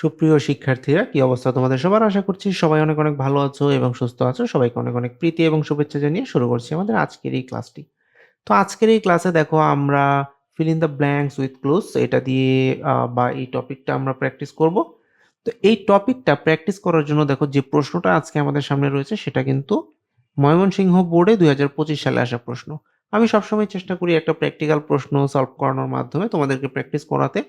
সুপ্রিয় শিক্ষার্থীরা, কি অবস্থা তোমাদের সবার? আশা করছি সবাই অনেক অনেক ভালো আছো এবং সুস্থ আছো। সবাইকে অনেক অনেক প্রীতি এবং শুভেচ্ছা জানিয়ে শুরু করছি আমাদের আজকের এই ক্লাসটি। তো আজকের এই ক্লাসে দেখো আমরা fill in the blanks with cloze এটা দিয়ে বা এই টপিকটা আমরা প্র্যাকটিস করব। তো এই টপিকটা প্র্যাকটিস করার জন্য দেখো যে প্রশ্নটা আজকে আমাদের সামনে রয়েছে, সেটা কিন্তু ময়মনসিংহ বোর্ডে দুই হাজার পঁচিশ সালে আসা প্রশ্ন। আমি সবসময় চেষ্টা করি একটা প্র্যাকটিক্যাল প্রশ্ন সলভ করানোর মাধ্যমে তোমাদেরকে প্র্যাকটিস করাতে।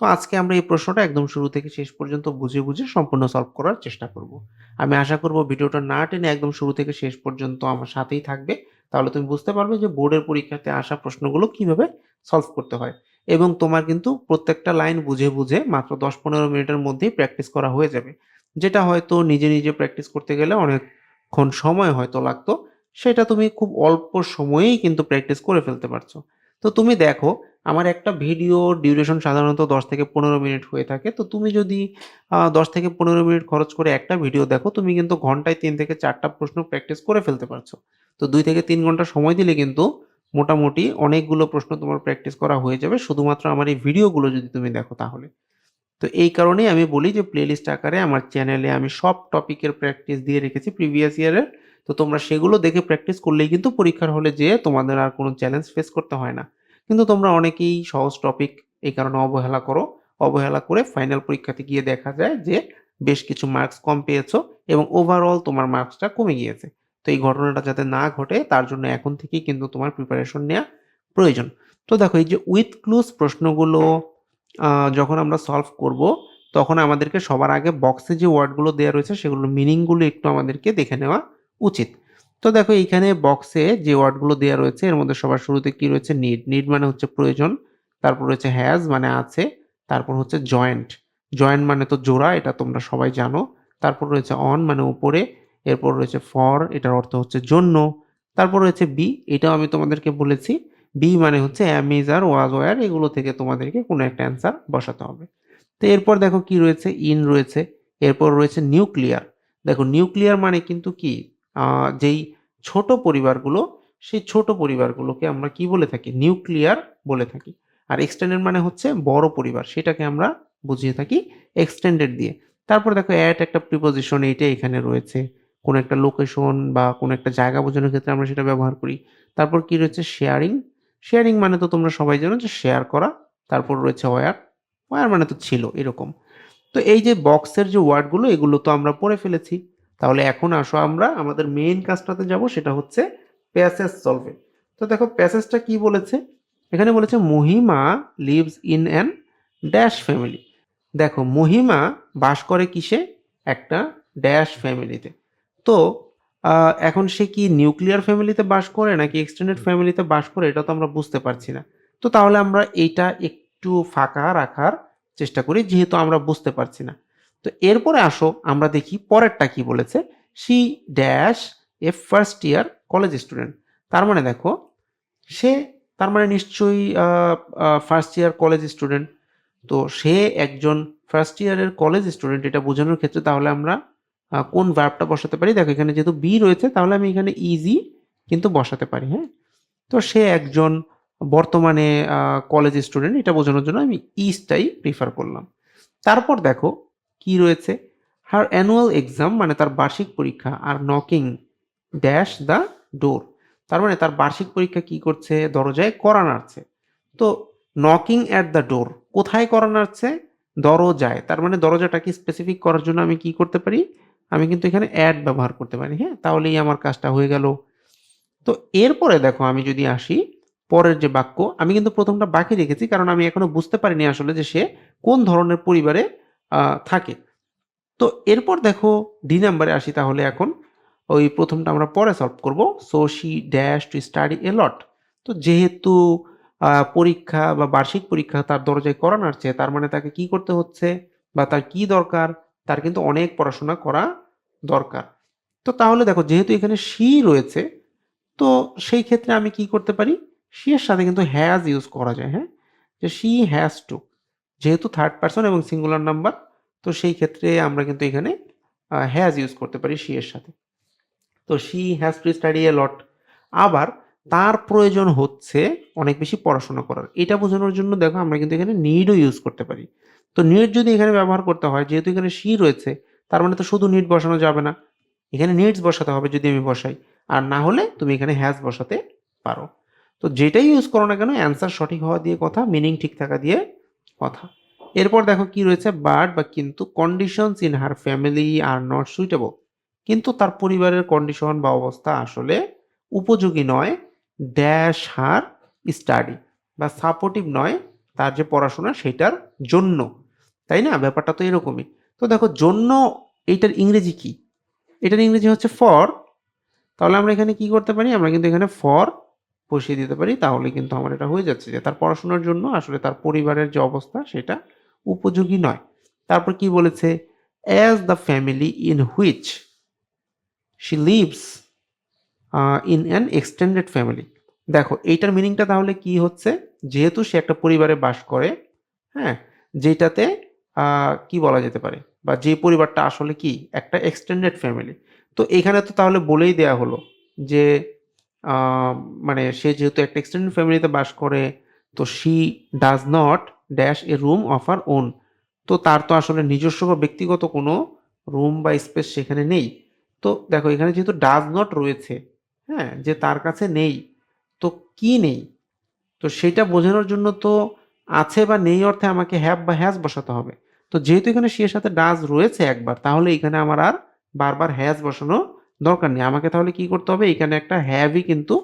তো আজকে আমরা এই প্রশ্নটা একদম শুরু থেকে শেষ পর্যন্ত বুঝে বুঝে সম্পূর্ণ সলভ করার চেষ্টা করব। আমি আশা করব ভিডিওটা না টেনে একদম শুরু থেকে শেষ পর্যন্ত আমার সাথেই থাকবে। তাহলে তুমি বুঝতে পারবে যে বোর্ডের পরীক্ষাতে আসা প্রশ্নগুলো কীভাবে সলভ করতে হয়। এবং তোমার কিন্তু প্রত্যেকটা লাইন বুঝে বুঝে মাত্র দশ পনেরো মিনিটের মধ্যেই প্র্যাকটিস করা হয়ে যাবে। যেটা হয়তো নিজে নিজে প্র্যাকটিস করতে গেলে অনেকক্ষণ সময় হয়তো লাগতো, সেটা তুমি খুব অল্প সময়েই কিন্তু প্র্যাকটিস করে ফেলতে পারছ। তো তুমি দেখো আমার একটা ভিডিও ডিউরেশন সাধারণত দশ থেকে পনেরো মিনিট হয়ে থাকে। তো তুমি যদি দশ থেকে পনেরো মিনিট খরচ করে একটা ভিডিও দেখো, তুমি কিন্তু ঘন্টায় তিন থেকে চারটা প্রশ্ন প্র্যাকটিস করে ফেলতে পারছ। তো দুই থেকে তিন ঘণ্টা সময় দিলে কিন্তু মোটামুটি অনেকগুলো প্রশ্ন তোমার প্র্যাকটিস করা হয়ে যাবে। শুধুমাত্র আমার এই ভিডিওগুলো যদি তুমি দেখো তাহলে। তো এই কারণেই আমি বলি যে প্লেলিস্ট আকারে আমার চ্যানেলে আমি সব টপিকের প্র্যাকটিস দিয়ে রেখেছি প্রিভিয়াস ইয়ারের তো তোমরা সেগুলো দেখে প্র্যাকটিস করলেই কিন্তু পরীক্ষার হলে যেয়ে তোমাদের আর কোনো চ্যালেঞ্জ ফেস করতে হয় না। কিন্তু তোমরা অনেকেই সহজ টপিক এই কারণে অবহেলা করো। অবহেলা করে ফাইনাল পরীক্ষাতে গিয়ে দেখা যায় যে বেশ কিছু মার্কস কম পেয়েছ এবং ওভারঅল তোমার মার্কসটা কমে গিয়েছে। তো এই ঘটনাটা যাতে না ঘটে, তার জন্য এখন থেকেই কিন্তু তোমার প্রিপারেশন নেওয়া প্রয়োজন। তো দেখো, এই যে উইথ ক্লুজ প্রশ্নগুলো যখন আমরা সলভ করব, তখন আমাদেরকে সবার আগে বক্সে যে ওয়ার্ডগুলো দেওয়া রয়েছে, সেগুলোর মিনিংগুলো একটু আমাদেরকে দেখে নেওয়া উচিত। তো দেখো এইখানে বক্সে যে ওয়ার্ডগুলো দেওয়া রয়েছে, এর মধ্যে সবার শুরুতে কি রয়েছে? নিড নিড মানে হচ্ছে প্রয়োজন, তারপর রয়েছে হ্যাজ মানে আছে, তারপর হচ্ছে জয়েন্ট জয়েন্ট মানে তো জোড়া, এটা তোমরা সবাই জানো। তারপর রয়েছে অন মানে উপরে, এরপর রয়েছে ফর এটার অর্থ হচ্ছে জন্য। তারপর রয়েছে বি এটাও আমি তোমাদেরকে বলেছি। বি মানে হচ্ছে অ্যামিজ আর ওয়াজ ওয়ার এগুলো থেকে তোমাদেরকে কোনো একটা অ্যান্সার বসাতে হবে। তো এরপর দেখো কি রয়েছে? ইন রয়েছে, এরপর রয়েছে নিউক্লিয়ার দেখো নিউক্লিয়ার মানে কিন্তু কি? যেই ছোট পরিবারগুলো, সেই ছোট পরিবারগুলোকে আমরা কি বলে থাকি? নিউক্লিয়ার বলে থাকি। আর এক্সটেন্ডেড মানে হচ্ছে বড় পরিবার, সেটাকে আমরা বুঝিয়ে থাকি এক্সটেন্ডেড দিয়ে। তারপর দেখো অ্যাট একটা প্রিপোজিশন এইটা এখানে রয়েছে। কোন একটা লোকেশন বা কোন একটা জায়গা বোঝানোর ক্ষেত্রে আমরা সেটা ব্যবহার করি। তারপর কি রয়েছে? শেয়ারিং শেয়ারিং মানে তো তোমরা সবাই জানো যে শেয়ার করা, তারপর রয়েছে ওয়ার ওয়ার মানে তো ছিল, এরকম। তো এই যে বক্সের যে ওয়ার্ডগুলো এগুলো তো আমরা পড়ে ফেলেছি। তাহলে এখন আসো আমরা আমাদের মেইন কাজটাতে যাব, সেটা হচ্ছে প্যাসেজ সলভে তো দেখো প্যাসেজটা কি বলেছে? এখানে বলেছে, Mahima lives in an dash family দেখো, মহিমা বাস করে কিসে? একটা ড্যাশ ফ্যামিলিতে তো এখন সে কি নিউক্লিয়ার ফ্যামিলিতে বাস করে, নাকি এক্সটেন্ডেড ফ্যামিলিতে বাস করে? এটা তো আমরা বুঝতে পারছি না। তো তাহলে আমরা এইটা একটু ফাঁকা রাখার চেষ্টা করি, যেহেতু আমরা বুঝতে পারছি না। তো এরপরে আসো, আমরা দেখি পরেরটা কি বলেছে। C dash A first year college student তার মানে দেখো, সে তার মানে নিশ্চয়ই ফার্স্ট ইয়ার কলেজ স্টুডেন্ট তো সে একজন ফার্স্ট ইয়ারের কলেজ স্টুডেন্ট এটা বোঝানোর ক্ষেত্রে তাহলে আমরা কোন ভার্বটা বসাতে পারি? দেখো, এখানে যেহেতু বি রয়েছে, তাহলে আমি এখানে ইজি কিন্তু বসাতে পারি হ্যাঁ? তো সে একজন বর্তমানে কলেজ স্টুডেন্ট এটা বোঝানোর জন্য আমি ইজটাই প্রিফার করলাম। তারপর দেখো কি রয়েছে? হার অ্যানুয়াল এক্সাম মানে তার বার্ষিক পরীক্ষা আর নকিং ড্যাশ দ্য ডোর তার মানে তার বার্ষিক পরীক্ষা কি করছে? দরজায় করা নাড়ছে। তো নকিং অ্যাট দ্য ডোর কোথায় করা নাড়ছে? দরজায়। তার মানে দরজাটাকে স্পেসিফিক করার জন্য আমি কি করতে পারি? আমি কিন্তু এখানে অ্যাড ব্যবহার করতে পারি। হ্যাঁ তাহলেই আমার কাজটা হয়ে গেল। তো এরপরে দেখো আমি যদি আসি, পরের যে বাক্য, আমি কিন্তু প্রথমটা বাকি রেখেছি কারণ আমি এখনও বুঝতে পারিনি আসলে যে সে কোন ধরনের পরিবারে থাকে। তো এরপর দেখো ডি নাম্বারে আসি তাহলে এখন। ওই প্রথমটা আমরা পরে সলভ করব। So she dash to study a lot তো যেহেতু পরীক্ষা বা বার্ষিক পরীক্ষা তার দরজায় করা নাড়ছে তার মানে তাকে কি করতে হচ্ছে বা তার কি দরকার, তার কিন্তু অনেক পড়াশোনা করা দরকার। তো তাহলে দেখো যেহেতু এখানে শি রয়েছে, তো সেই ক্ষেত্রে আমি কি করতে পারি? শি এর সাথে কিন্তু হ্যাজ ইউজ করা যায় হ্যাঁ? যে শি হ্যাজ টু যেহেতু থার্ড পার্সন এবং সিঙ্গুলার নাম্বার তো সেই ক্ষেত্রে আমরা কিন্তু এখানে হ্যাজ ইউজ করতে পারি শি এর সাথে। তো she has to study a lot আবার তার প্রয়োজন হচ্ছে অনেক বেশি পড়াশোনা করার। এটা বোঝানোর জন্য দেখো আমরা কিন্তু এখানে নিডও ইউজ করতে পারি। তো নিড যদি এখানে ব্যবহার করতে হয়, যেহেতু এখানে সি রয়েছে, তার মানে তো শুধু নিড বসানো যাবে না। এখানে নিডস বসাতে হবে যদি আমি বসাই, আর না হলে তুমি এখানে হ্যাজ বসাতে পারো। তো যেটাই ইউজ করো না কেন অ্যান্সার সঠিক হওয়া দিয়ে কথা মিনিং ঠিক থাকা দিয়ে কথা। এরপর দেখো কি রয়েছে বাট বা কিন্তু conditions in her family are not suitable কিন্তু তার পরিবারের কন্ডিশন বা অবস্থা আসলে উপযোগী নয় ড্যাশ হার স্টাডি বা সাপোর্টিভ নয় তার যে পড়াশোনা সেটার জন্য। তাই না? ব্যাপারটা তো এরকমই। তো দেখো, জন্য এইটার ইংরেজি কি? এটার ইংরেজি হচ্ছে ফর তাহলে আমরা এখানে কি করতে পারি? আমরা কিন্তু এখানে ফর বসিয়ে দিতে পারি, তাহলে কিন্তু আমার এটা হয়ে যাচ্ছে যে তার পড়াশোনার জন্য আসলে তার পরিবারের যে অবস্থা সেটা উপযোগী নয়। তারপর কি বলেছে? As the family in which she lives in an extended family দেখো, এইটার মিনিংটা তাহলে কি হচ্ছে? যেহেতু সে একটা পরিবারে বাস করে হ্যাঁ যেটাতে কি বলা যেতে পারে? বা যে পরিবারটা আসলে কি? একটা এক্সটেন্ডেড ফ্যামিলি তো এখানে তো তাহলে বলেই দেয়া হলো যে মানে সে যেহেতু একটা এক্সটেন্ডেড ফ্যামিলিতে বাস করে, তো she does not dash a room of her own তো তার তো আসলে নিজস্ব বা ব্যক্তিগত কোনো রুম বা স্পেস সেখানে নেই। তো দেখো, এখানে যেহেতু ডাজ নট রয়েছে হ্যাঁ যে তার কাছে নেই, তো কি নেই? তো সেটা বোঝানোর জন্য তো আছে বা নেই অর্থে আমাকে হ্যাভ বা হ্যাজ বসাতে হবে। তো যেহেতু এখানে সে সাথে ডাজ রয়েছে একবার, তাহলে এখানে আমার আর বারবার হ্যাজ বসানো দরকার নেই। আমাকে তাহলে কি করতে হবে? এখানে একটা হ্যাভই কিন্তু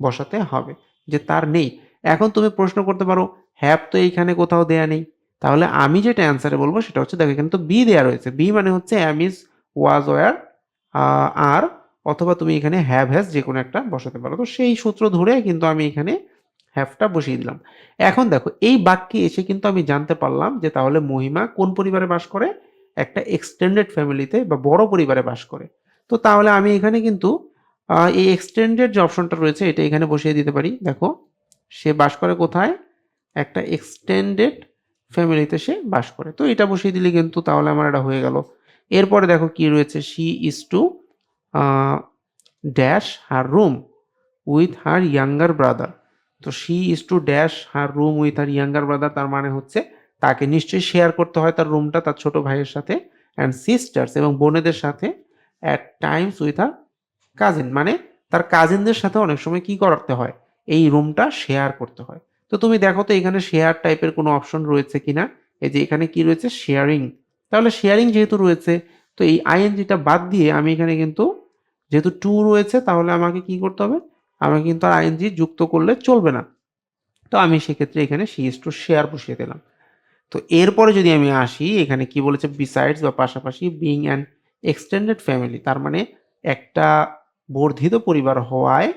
বসাতে হবে যে তার নেই। এখন তুমি প্রশ্ন করতে পারো হ্যাভ তো এইখানে কোথাও দেয়া নেই। তাহলে আমি যেটা অ্যান্সারে বলব সেটা হচ্ছে, দেখো এখানে তো বি দেয়া রয়েছে। বি মানে হচ্ছে অ্যাম ইজ ওয়াজ ওয়ার আর অথবা তুমি এখানে হ্যাভ হ্যাজ যে কোনো একটা বসাতে পারো। তো সেই সূত্র ধরে কিন্তু আমি এখানে হ্যাভটা বসিয়ে দিলাম। এখন দেখো, এই বাক্যে এসে কিন্তু আমি জানতে পারলাম যে তাহলে মহিমা কোন পরিবারে বাস করে? একটা এক্সটেন্ডেড ফ্যামিলিতে বা বড় পরিবারে বাস করে। তো তাহলে আমি এখানে কিন্তু এই এক্সটেন্ডেড যে অপশনটা রয়েছে, এটা এখানে বসিয়ে দিতে পারি। দেখো, সে বাস করে কোথায়? একটা এক্সটেন্ডেড ফ্যামিলিতে সে বাস করে। তো এটা বসিয়ে দিলে কিন্তু তাহলে আমার এটা হয়ে গেল। এরপরে দেখো কি রয়েছে she is to dash her room with her younger brother তো she is to dash her room with her younger brother তার মানে হচ্ছে তাকে নিশ্চয়ই শেয়ার করতে হয় তার রুমটা তার ছোট ভাইয়ের সাথে অ্যান্ড সিস্টার্স এবং বোনেদের সাথে at times with her cousin মানে তার কাজিনদের সাথে অনেক সময় কি করতে হয়? এই রুমটা শেয়ার করতে হয়। তো তুমি দেখো তো এখানে শেয়ার টাইপের কোনো অপশন রয়েছে কিনা? এই যে এখানে কি রয়েছে? শেয়ারিং তাহলে শেয়ারিং যেহেতু রয়েছে, তো এই আইএনজিটা বাদ দিয়ে আমি এখানে কিন্তু যেহেতু টু রয়েছে, তাহলে আমাকে কি করতে হবে? আমাকে কিন্তু আর আইএনজি যুক্ত করলে চলবে না। তো আমি সেক্ষেত্রে এখানে সি ইস টু শেয়ার বসিয়ে দিলাম। তো এরপরে যদি আমি আসি, এখানে কি বলেছে? বিসাইডস বা পাশাপাশি বিং অ্যান এক্সটেন্ডেড ফ্যামিলি তার মানে একটা বর্ধিত পরিবার হওয়ায়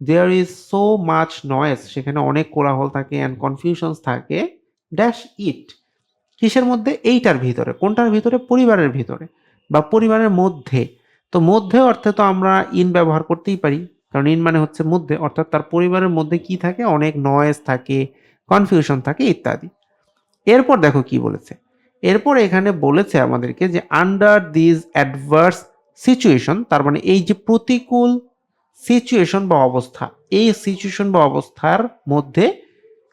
there is so much noise সেখানে অনেক কোলাহল থাকে অ্যান্ড কনফিউশনস থাকে ড্যাশ ইট কিসের মধ্যে? এইটার ভিতরে। কোনটার ভিতরে? পরিবারের ভিতরে বা পরিবারের মধ্যে। তো মধ্যে অর্থে তো আমরা ইন ব্যবহার করতেই পারি, কারণ ইন মানে হচ্ছে মধ্যে, অর্থাৎ তার পরিবারের মধ্যে কি থাকে? অনেক নয়েজ থাকে কনফিউশন থাকে, ইত্যাদি। এরপর দেখো কি বলেছে। এরপর এখানে বলেছে আমাদেরকে যে আন্ডার দিস অ্যাডভার্স সিচুয়েশন তার মানে এই যে প্রতিকূল সিচুয়েশন বা অবস্থা, এই সিচুয়েশন বা অবস্থার মধ্যে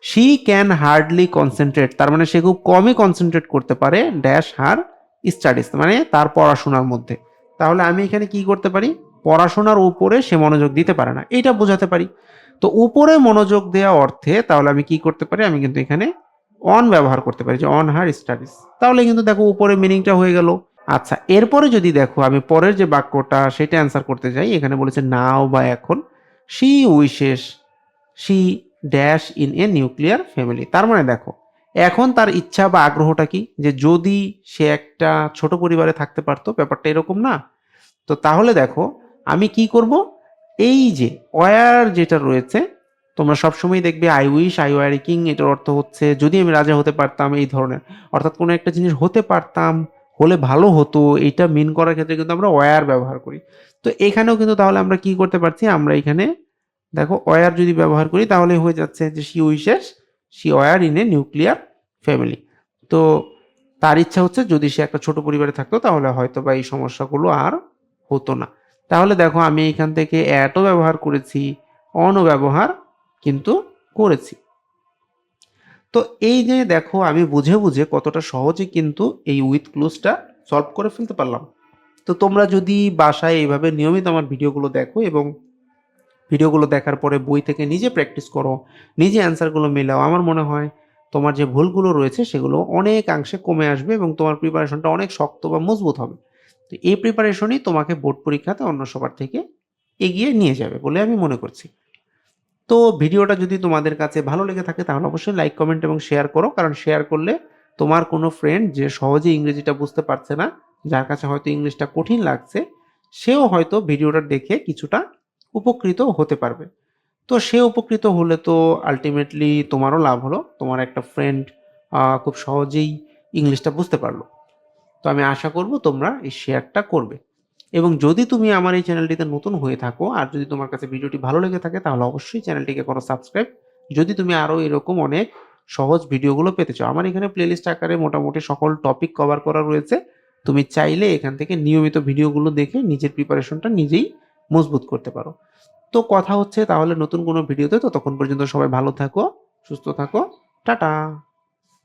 শি ক্যান হার্ডলি কনসেন্ট্রেট তার মানে সে খুব কমই কনসেন্ট্রেট করতে পারে ড্যাশ হার স্টাডিজ মানে তার পড়াশোনার মধ্যে। তাহলে আমি এখানে কি করতে পারি? পড়াশোনার উপরে সে মনোযোগ দিতে পারে না। এটা বোঝাতে পারি। তো উপরে মনোযোগ দেওয়া অর্থে তাহলে আমি কি করতে পারি? আমি কিন্তু এখানে অন ব্যবহার করতে পারি, যে অন হার স্টাডিজ তাহলে কিন্তু দেখো উপরে মিনিংটা হয়ে গেল। আচ্ছা এরপরে যদি দেখো আমি পরের যে বাক্যটা, সেটা অ্যান্সার করতে চাই, এখানে বলেছে নাও বা এখন she wishes she dash in a nuclear family তার মানে দেখো, এখন তার ইচ্ছা বা আগ্রহটা কি? যে যদি সে একটা ছোট পরিবারে থাকতে পারতো, ব্যাপারটা এরকম না? তো তাহলে দেখো, আমি কি করব? এই যে ওয়ার যেটা রয়েছে তোমরা সবসময় দেখবে I wish I were king এটার অর্থ হচ্ছে, যদি আমি রাজা হতে পারতাম এই ধরনের। অর্থাৎ কোনো একটা জিনিস হতে পারতাম, হলে ভালো হতো এইটা মিন করার ক্ষেত্রে কিন্তু আমরা ওয়ার ব্যবহার করি। তো এখানেও কিন্তু তাহলে আমরা কি করতে পারছি? আমরা এখানে, দেখো ওয়ার যদি ব্যবহার করি, তাহলে হয়ে যাচ্ছে যে she wishes she were in a nuclear family তো তার ইচ্ছা হচ্ছে, যদি সে একটা ছোট পরিবারে থাকতো, তাহলে হয়তো বা এই সমস্যাগুলো আর হতো না। তাহলে দেখো, আমি এখান থেকে অ্যাটও ব্যবহার করেছি অন ব্যবহার কিন্তু করেছি। তো এই যে দেখো, আমি বুঝে বুঝে কতটা সহজে কিন্তু এই উইথ ক্লুজটা সলভ করে ফেলতে পারলাম। তো তোমরা যদি বাসায় এইভাবে নিয়মিত আমার ভিডিওগুলো দেখো এবং ভিডিওগুলো দেখার পরে বই থেকে নিজে প্র্যাকটিস করো, নিজে অ্যান্সারগুলো মেলাও, আমার মনে হয় তোমার যে ভুলগুলো রয়েছে সেগুলো অনেকাংশে কমে আসবে এবং তোমার প্রিপারেশনটা অনেক শক্ত বা মজবুত হবে। তো এই প্রিপারেশনই তোমাকে বোর্ড পরীক্ষাতে অন্য সবার থেকে এগিয়ে নিয়ে যাবে বলে আমি মনে করছি। তো ভিডিওটা যদি তোমাদের কাছে ভালো লেগে থাকে, তাহলে অবশ্যই লাইক কমেন্ট এবং শেয়ার করো। কারণ শেয়ার করলে তোমার কোনো ফ্রেন্ড যে সহজে ইংরেজিটা বুঝতে পারছে না, যার কাছে হয়তো ইংলিশটা কঠিন লাগছে, সেও হয়তো ভিডিওটা দেখে কিছুটা উপকৃত হতে পারবে। তো সে উপকৃত হলে তো আলটিমেটলি তোমারও লাভ হলো, তোমার একটা ফ্রেন্ড খুব সহজেই ইংলিশটা বুঝতে পারল। তো আমি আশা করব তোমরা এই শেয়ারটা করবে। এবং যদি তুমি আমার এই চ্যানেলটিতে নতুন হয়ে থাকো আর যদি তোমার কাছে ভিডিওটি ভালো লেগে থাকে, তাহলে অবশ্যই চ্যানেলটিকে করো সাবস্ক্রাইব। যদি তুমি আরও এরকম অনেক সহজ ভিডিওগুলো পেতে চাও, আমার এখানে প্লেলিস্ট আকারে মোটামুটি সকল টপিক কভার করা রয়েছে। তুমি চাইলে এখান থেকে নিয়মিত ভিডিওগুলো দেখে নিজের প্রিপারেশনটা নিজেই মজবুত করতে পারো। তো কথা হচ্ছে, তাহলে নতুন কোনো ভিডিওতে ততক্ষণ পর্যন্ত সবাই ভালো থাকো, সুস্থ থাকো। টাটা!